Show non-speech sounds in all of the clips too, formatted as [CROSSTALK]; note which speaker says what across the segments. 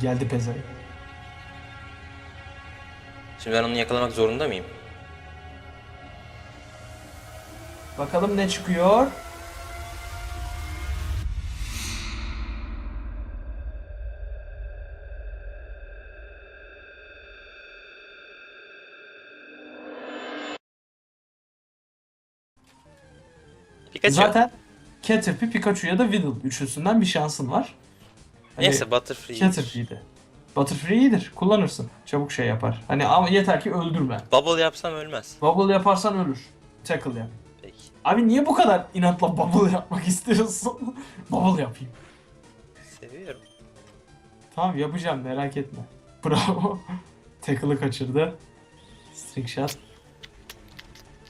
Speaker 1: Geldi pezevenk.
Speaker 2: Şimdi ben onu yakalamak zorunda mıyım?
Speaker 1: Bakalım ne çıkıyor.
Speaker 2: Pikachu.
Speaker 1: Zaten Caterpie, Pikachu ya da Weedle üçlüsünden bir şansın var. Hani
Speaker 2: Neyse Butterfree.
Speaker 1: Caterpie'ydi. Butterfree iyidir. Kullanırsın. Çabuk şey yapar. Hani ama yeter ki öldürme.
Speaker 2: Bubble yapsam ölmez.
Speaker 1: Bubble yaparsan ölür. Tackle yap.
Speaker 2: Peki.
Speaker 1: Abi niye bu kadar inatla bubble yapmak istiyorsun? [LAUGHS] bubble yapayım.
Speaker 2: Seviyorum.
Speaker 1: Tamam yapacağım merak etme. [LAUGHS] Bravo. Tackle'ı kaçırdı. String shot.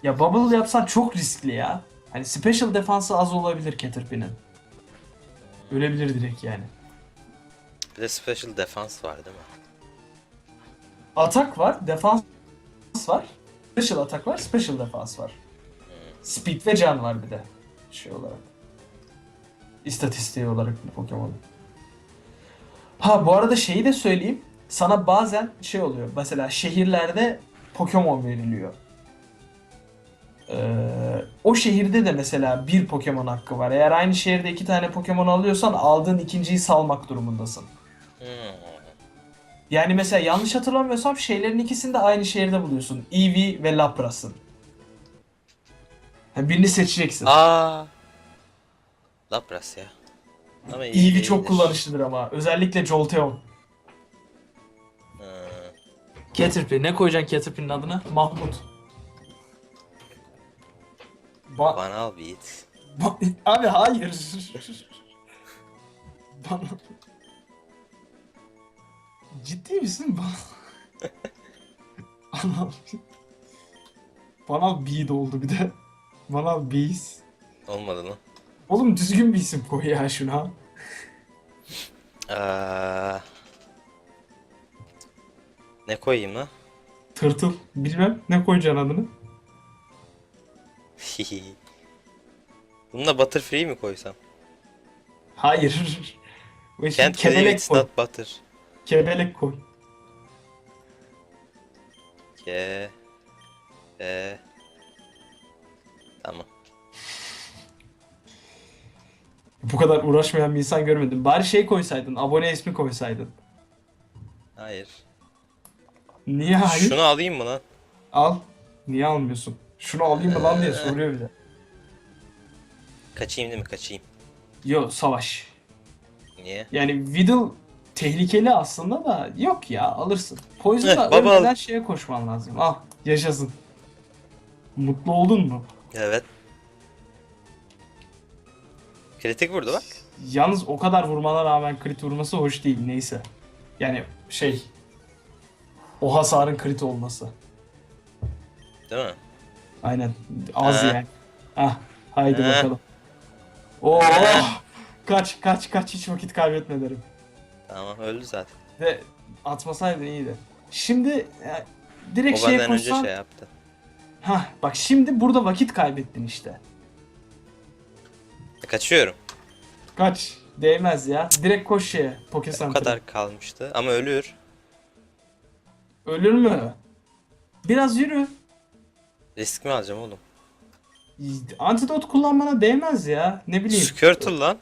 Speaker 1: Ya bubble yapsan çok riskli ya. Hani special defansı az olabilir Caterpie'nin. Ölebilir direkt yani.
Speaker 2: Bir de special defense var değil mi?
Speaker 1: Atak var, defans var. Special atak var, special defans var. Speed ve can var bir de. Şey olarak. İstatistiği olarak bu Pokemon'un. Ha bu arada şeyi de söyleyeyim. Sana bazen şey oluyor. Mesela şehirlerde Pokemon veriliyor. Ee, o şehirde de mesela bir Pokemon hakkı var. Eğer aynı şehirde iki tane Pokemon alıyorsan aldığın ikinciyi salmak durumundasın.
Speaker 2: Hmm.
Speaker 1: Yani mesela yanlış hatırlamıyorsam şeylerin ikisini de aynı şehirde buluyorsun. Eevee ve Lapras'ın. Yani birini seçeceksin.
Speaker 2: Aa. Lapras ya. Ama iyi
Speaker 1: Eevee çok kullanışlıdır ama. Özellikle Jolteon.
Speaker 2: Hmm.
Speaker 1: Caterpie. Ne koyacaksın Caterpie'nin adını? Mahmut. Ba
Speaker 2: Banal beat.
Speaker 1: ba- Abi hayır. [LAUGHS] Bana... Ciddi misin? [LAUGHS] Bana... Bana bead oldu bir de. Bana bees.
Speaker 2: Olmadı lan.
Speaker 1: Oğlum düzgün bir isim koy ya şuna.
Speaker 2: Aa. Ne koyayım lan?
Speaker 1: Tırtıl. Bilmem ne koyacaksın adını. [LAUGHS]
Speaker 2: Bununla Butterfree mi koysam?
Speaker 1: Hayır. [LAUGHS] Bu işin
Speaker 2: Can't believe
Speaker 1: kebelek
Speaker 2: it's
Speaker 1: koy.
Speaker 2: not butter.
Speaker 1: Kebelek koy.
Speaker 2: Ke. E. Tamam.
Speaker 1: Bu kadar uğraşmayan bir insan görmedim. Bari şey koysaydın. Abone ismi koysaydın.
Speaker 2: Hayır.
Speaker 1: Niye hayır?
Speaker 2: Şunu alayım mı lan?
Speaker 1: Al. Niye almıyorsun? Şunu alayım mı lan diye soruyor bir de.
Speaker 2: Kaçayım değil mi? Kaçayım.
Speaker 1: Yo savaş.
Speaker 2: Niye?
Speaker 1: Yani Whittle tehlikeli aslında da yok ya alırsın. Poison'da
Speaker 2: Heh, baba
Speaker 1: ölmeden şeye koşman lazım. Al yaşasın. Mutlu oldun mu?
Speaker 2: Evet. Kritik vurdu bak.
Speaker 1: Yalnız o kadar vurmana rağmen crit vurması hoş değil neyse. Yani şey o hasarın crit olması.
Speaker 2: Değil mi?
Speaker 1: Aynen az
Speaker 2: Ha.
Speaker 1: yani. Ah haydi
Speaker 2: Ha.
Speaker 1: bakalım. Oo kaç kaç kaç hiç vakit kaybetme derim.
Speaker 2: Tamam öldü zaten.
Speaker 1: Ve atmasaydın iyiydi. Şimdi e, direkt
Speaker 2: O
Speaker 1: şeye
Speaker 2: benden önce
Speaker 1: koşsan.
Speaker 2: şey yaptı.
Speaker 1: Hah bak şimdi burada vakit kaybettin işte.
Speaker 2: Kaçıyorum.
Speaker 1: Kaç. Değmez ya. Direkt koş şeye.
Speaker 2: Bu
Speaker 1: Pokesenter'a.
Speaker 2: kadar kalmıştı ama ölür.
Speaker 1: Ölür mü? Biraz yürü.
Speaker 2: Risk mi alacağım oğlum?
Speaker 1: Antidot kullanmana değmez ya. Ne bileyim.
Speaker 2: Squirtle lan.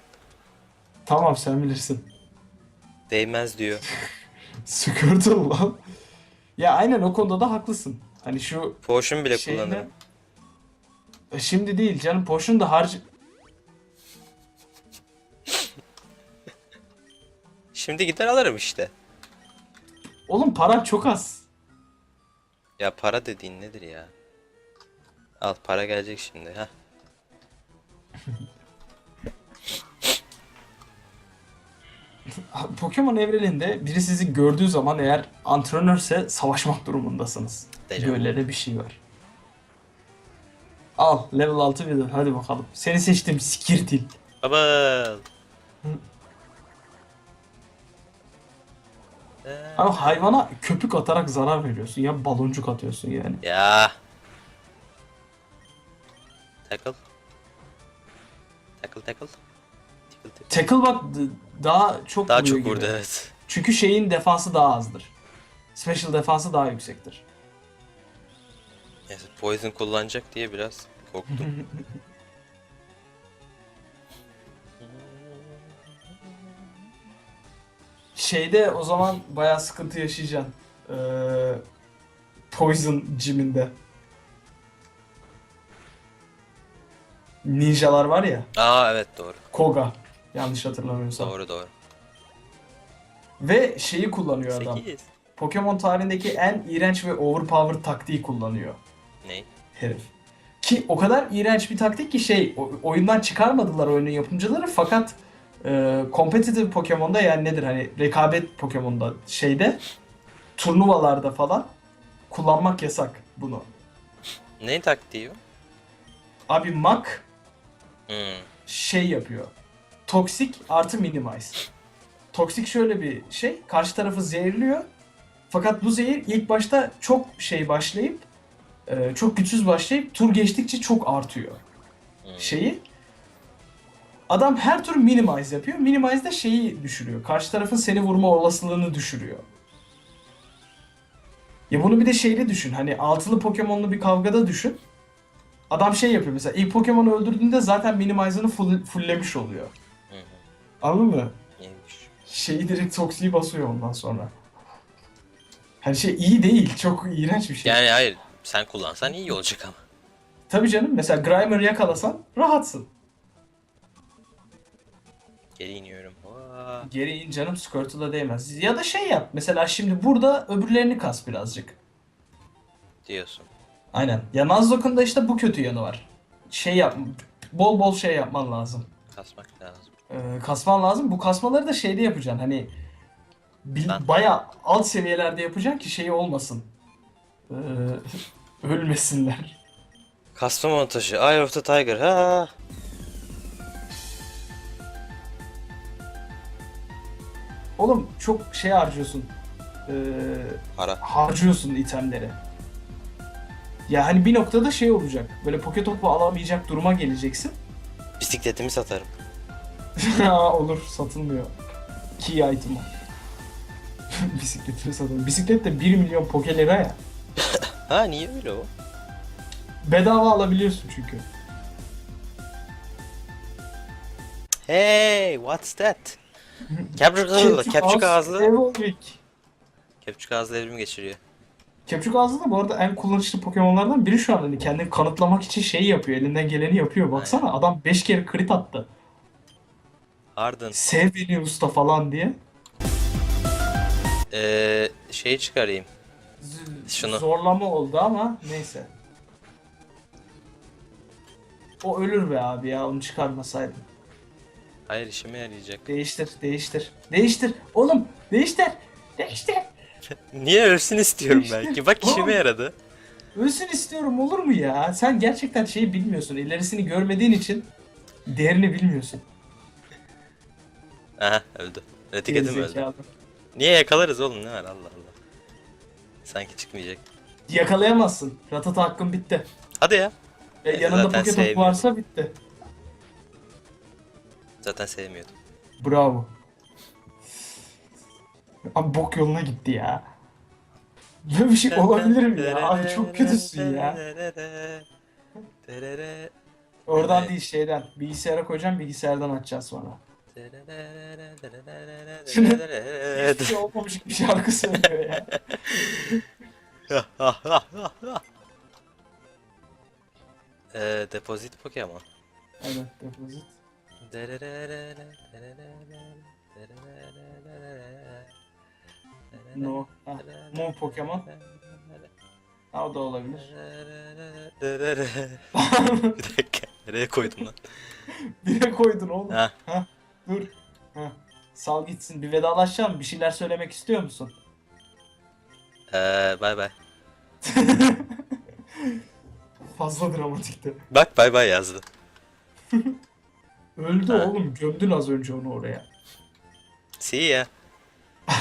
Speaker 1: Tamam sen bilirsin.
Speaker 2: Değmez diyor.
Speaker 1: Squirtle lan. Ya aynen o konuda da haklısın. Hani şu
Speaker 2: Potion bile
Speaker 1: şeyinde...
Speaker 2: kullanırım.
Speaker 1: E, Şimdi değil canım. Potion da harc...
Speaker 2: Şimdi gider alırım işte.
Speaker 1: Oğlum paran çok az.
Speaker 2: Ya para dediğin nedir ya? Al para gelecek şimdi ha. [LAUGHS] [LAUGHS]
Speaker 1: Pokemon evreninde biri sizi gördüğü zaman eğer antrenörse savaşmak durumundasınız.
Speaker 2: Dejavu.
Speaker 1: Böyle de bir şey var. Al level 6 video hadi bakalım. Seni seçtim Skirtil.
Speaker 2: Bubble. Ee,
Speaker 1: Ama hayvana köpük atarak zarar veriyorsun ya baloncuk atıyorsun yani.
Speaker 2: Ya. Tackle. Tackle tackle.
Speaker 1: Tackle bak daha çok
Speaker 2: Daha çok
Speaker 1: gibi.
Speaker 2: vurdu evet.
Speaker 1: Çünkü şeyin defansı daha azdır. Special defansı daha yüksektir.
Speaker 2: Neyse poison kullanacak diye biraz korktum. [LAUGHS]
Speaker 1: Şeyde o zaman bayağı sıkıntı yaşayacaksın. Ee, Poison Gym'inde. Ninjalar var ya.
Speaker 2: Aa evet doğru.
Speaker 1: Koga. Yanlış hatırlamıyorsam.
Speaker 2: Doğru doğru.
Speaker 1: Ve şeyi kullanıyor adam.
Speaker 2: 8.
Speaker 1: Pokemon tarihindeki en iğrenç ve overpowered taktiği kullanıyor
Speaker 2: Ne?
Speaker 1: herif. Ki o kadar iğrenç bir taktik ki şey oyundan çıkarmadılar oyunun yapımcıları fakat e, competitive Pokemon'da yani nedir hani rekabet Pokemon'da şeyde turnuvalarda falan kullanmak yasak bunu.
Speaker 2: Ne taktiği o?
Speaker 1: Abi Mak
Speaker 2: Hmm.
Speaker 1: şey yapıyor. Toksik artı minimize. Toksik şöyle bir şey. Karşı tarafı zehirliyor. Fakat bu zehir ilk başta çok şey başlayıp e, çok güçsüz başlayıp tur geçtikçe çok artıyor
Speaker 2: hmm.
Speaker 1: şeyi. Adam her tur minimize yapıyor. Minimize de şeyi düşürüyor. Karşı tarafın seni vurma olasılığını düşürüyor. Ya bunu bir de şeyle düşün. Hani altılı Pokemon'lu bir kavgada düşün. Adam şey yapıyor mesela ilk Pokemon'u öldürdüğünde zaten minimize'ını full, fulllemiş oluyor. Anladın mı?
Speaker 2: Neymiş?
Speaker 1: Şeyi direkt toksiği basıyor ondan sonra. Hani şey iyi değil. Çok iğrenç bir şey.
Speaker 2: Yani hayır sen kullansan iyi olacak ama.
Speaker 1: Tabii canım mesela Grimer'ı yakalasan rahatsın.
Speaker 2: Geri iniyorum. Vaa.
Speaker 1: Geri in canım Squirtle'a değmez. Ya da şey yap. Mesela şimdi burada öbürlerini kas birazcık.
Speaker 2: Diyorsun.
Speaker 1: Aynen. Ya Nuzlocke'un da işte bu kötü yanı var. Şey yap. Bol bol şey yapman lazım.
Speaker 2: Kasmak lazım.
Speaker 1: Ee, kasman lazım. Bu kasmaları da şeyde yapacaksın. Hani bil,
Speaker 2: Ben-
Speaker 1: baya alt seviyelerde yapacaksın ki şey olmasın. Ee, [LAUGHS] ölmesinler.
Speaker 2: Kasma montajı. Eye of the Tiger. Ha.
Speaker 1: Oğlum çok şey harcıyorsun. Ee,
Speaker 2: Para.
Speaker 1: harcıyorsun itemleri. Ya hani bir noktada şey olacak. Böyle poke topu alamayacak duruma geleceksin.
Speaker 2: Bisikletimi satarım.
Speaker 1: Aa, Olur satılmıyor. Key item o. [LAUGHS] Bisikletini satalım. Bisiklet de 1 milyon poke lira ya. [LAUGHS]
Speaker 2: Ha niye öyle o?
Speaker 1: Bedava alabiliyorsun çünkü.
Speaker 2: Hey, what's that? Kepçük kepçük ağızlı.
Speaker 1: Evolvik.
Speaker 2: Kepçük ağızlı evrim geçiriyor.
Speaker 1: Kepçük ağzı da bu arada en kullanışlı Pokemon'lardan biri şu an. Hani kendini kanıtlamak için şey yapıyor. Elinden geleni yapıyor. Baksana adam 5 kere crit attı.
Speaker 2: Ardın.
Speaker 1: Sev beni usta falan diye.
Speaker 2: Ee, şeyi çıkarayım.
Speaker 1: Z-
Speaker 2: Şunu.
Speaker 1: Zorlama oldu ama neyse. O ölür be abi ya onu çıkarmasaydın.
Speaker 2: Hayır işime yarayacak.
Speaker 1: Değiştir, değiştir. Değiştir. Oğlum, değiştir. Değiştir. [LAUGHS]
Speaker 2: Niye ölsün istiyorum
Speaker 1: İşte,
Speaker 2: belki. Bak işime
Speaker 1: oğlum.
Speaker 2: yaradı.
Speaker 1: Ölsün istiyorum olur mu ya? Sen gerçekten şeyi bilmiyorsun. İlerisini görmediğin için değerini bilmiyorsun.
Speaker 2: Öldü. Etiketim öldü.
Speaker 1: Gerizekalı.
Speaker 2: Niye yakalarız oğlum ne var Allah Allah. Sanki çıkmayacak.
Speaker 1: Yakalayamazsın. Ratata hakkın bitti.
Speaker 2: Hadi ya.
Speaker 1: E,
Speaker 2: Ben
Speaker 1: yanında
Speaker 2: zaten
Speaker 1: poket
Speaker 2: sevmiyorum.
Speaker 1: varsa bitti.
Speaker 2: Zaten sevmiyordum.
Speaker 1: Bravo. Abi bok yoluna gitti ya. Böyle bir şey olabilir mi ya? Abi çok kötüsün ya. Oradan değil şeyden. Bilgisayara koyacağım bilgisayardan açacağız sonra. Hiçbir şey olmamış gibi şarkı söylüyor ya.
Speaker 2: Ee, depozit Pokemon.
Speaker 1: Evet depozit. No. Ha, Move Pokemon. Ha, o da olabilir. [LAUGHS]
Speaker 2: Bir dakika. Nereye koydum lan? [LAUGHS]
Speaker 1: Bire koydun oğlum.
Speaker 2: Ha.
Speaker 1: Ha, Ha. Sal gitsin. Bir vedalaşacağım. Bir şeyler söylemek istiyor musun?
Speaker 2: Ee, bay bay. [LAUGHS]
Speaker 1: Fazla dramatikti.
Speaker 2: Bak bay bay yazdı. [LAUGHS]
Speaker 1: Öldü
Speaker 2: Ha.
Speaker 1: oğlum. Gömdün az önce onu oraya.
Speaker 2: See ya. [LAUGHS]